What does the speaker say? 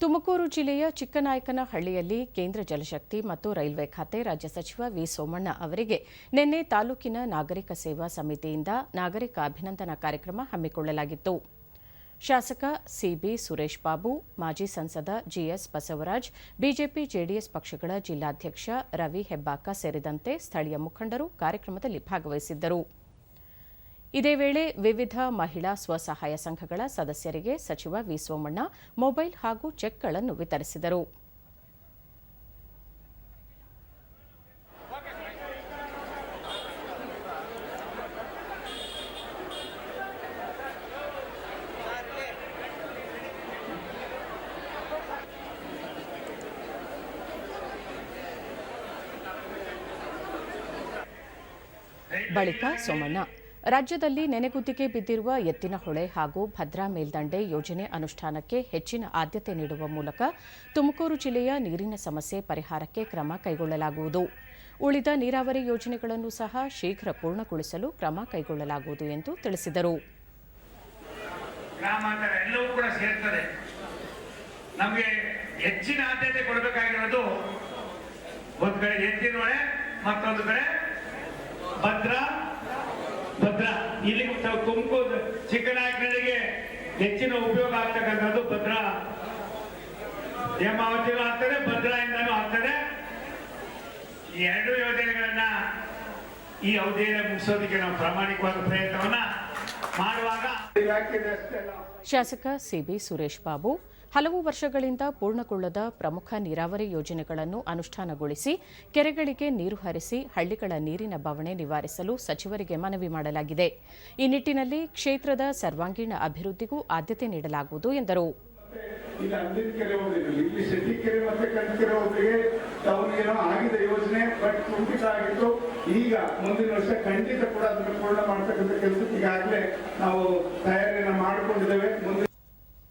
ತುಮಕೂರು ಜಿಲ್ಲೆಯ ಚಿಕ್ಕನಾಯಕನಹಳ್ಳಿಯಲ್ಲಿ ಕೇಂದ್ರ ಜಲಶಕ್ತಿ ಮತ್ತು ರೈಲ್ವೆ ಖಾತೆ ರಾಜ್ಯ ಸಚಿವ ವಿ ಸೋಮಣ್ಣ ಅವರಿಗೆ ನಿನ್ನೆ ತಾಲೂಕಿನ ನಾಗರಿಕ ಸೇವಾ ಸಮಿತಿಯಿಂದ ನಾಗರಿಕ ಅಭಿನಂದನಾ ಕಾರ್ಯಕ್ರಮ ಹಮ್ಮಿಕೊಳ್ಳಲಾಗಿತ್ತು. ಶಾಸಕ ಸಿಬಿ ಸುರೇಶ್ ಬಾಬು, ಮಾಜಿ ಸಂಸದ ಜಿಎಸ್ ಬಸವರಾಜ್, ಬಿಜೆಪಿ, ಜೆಡಿಎಸ್ ಪಕ್ಷಗಳ ಜಿಲ್ಲಾಧ್ಯಕ್ಷ ರವಿ ಹೆಬ್ಬಾಕ ಸೇರಿದಂತೆ ಸ್ಥಳೀಯ ಮುಖಂಡರು ಕಾರ್ಯಕ್ರಮದಲ್ಲಿ ಭಾಗವಹಿಸಿದ್ದರು. ಇದೇ ವೇಳೆ ವಿವಿಧ ಮಹಿಳಾ ಸ್ವಸಹಾಯ ಸಂಘಗಳ ಸದಸ್ಯರಿಗೆ ಸಚಿವ ವಿ ಸೋಮಣ್ಣ ಮೊಬೈಲ್ ಹಾಗೂ ಚೆಕ್ಗಳನ್ನು ವಿತರಿಸಿದರು. ಬಳಿಕ ಸೋಮಣ್ಣ ರಾಜ್ಯದಲ್ಲಿ ನೆನೆಗುದ್ದಿಗೆ ಬಿದ್ದಿರುವ ಎತ್ತಿನಹೊಳೆ ಹಾಗೂ ಭದ್ರಾ ಮೇಲ್ದಂಡೆ ಯೋಜನೆ ಅನುಷ್ಠಾನಕ್ಕೆ ಹೆಚ್ಚಿನ ಆದ್ಯತೆ ನೀಡುವ ಮೂಲಕ ತುಮಕೂರು ಜಿಲ್ಲೆಯ ನೀರಿನ ಸಮಸ್ಯೆ ಪರಿಹಾರಕ್ಕೆ ಕ್ರಮ ಕೈಗೊಳ್ಳಲಾಗುವುದು. ಉಳಿದ ನೀರಾವರಿ ಯೋಜನೆಗಳನ್ನು ಸಹ ಶೀಘ್ರ ಪೂರ್ಣಗೊಳಿಸಲು ಕ್ರಮ ಕೈಗೊಳ್ಳಲಾಗುವುದು ಎಂದು ತಿಳಿಸಿದರು. ಭದ್ರಾ ಭದ್ರಾ. ಇಲ್ಲಿ ತುಮಕೂರು ಚಿಕ್ಕನಾಯಕನಿಗೆ ಹೆಚ್ಚಿನ ಉಪಯೋಗ ಆಗ್ತಕ್ಕಂಥದ್ದು ಭದ್ರಾ. ಹೇಮಾವತಿನೂ ಆಗ್ತದೆ ಭದ್ರಾಯಿಂದನೂ ಆಗ್ತದೆ. ಈ ಎರಡು ಯೋಜನೆಗಳನ್ನ ಈ ಅವಧಿಯಲ್ಲಿ ಮುಗಿಸೋದಕ್ಕೆ ನಾವು ಪ್ರಾಮಾಣಿಕವಾದ ಪ್ರಯತ್ನವನ್ನ ಮಾಡುವಾಗ ಶಾಸಕ ಸಿ ಬಿ ಶಾಸಕ ಸಿಬಿ ಸುರೇಶ್ ಬಾಬು ಹಲವು ವರ್ಷಗಳಿಂದ ಪೂರ್ಣಗೊಳ್ಳದ ಪ್ರಮುಖ ನೀರಾವರಿ ಯೋಜನೆಗಳನ್ನು ಅನುಷ್ಠಾನಗೊಳಿಸಿ, ಕೆರೆಗಳಿಗೆ ನೀರು ಹರಿಸಿ, ಹಳ್ಳಿಗಳ ನೀರಿನ ಬವಣೆ ನಿವಾರಿಸಲು ಸಚಿವರಿಗೆ ಮನವಿ ಮಾಡಲಾಗಿದೆ. ಈ ನಿಟ್ಟಿನಲ್ಲಿ ಕ್ಷೇತ್ರದ ಸರ್ವಾಂಗೀಣ ಅಭಿವೃದ್ಧಿಗೂ ಆದ್ಯತೆ ನೀಡಲಾಗುವುದು ಎಂದರು. ಈಗ ಮುಂದಿನ ವರ್ಷ ಖಂಡಿತ ಕೂಡ ಅದನ್ನು ಪೂರ್ಣ ಮಾಡ್ತಕ್ಕಂಥ ಕೆಲಸಕ್ಕೆ ಈಗಾಗಲೇ ನಾವು ತಯಾರಿಯನ್ನು ಮಾಡಿಕೊಂಡಿದ್ದೇವೆ. ಮುಂದಿನ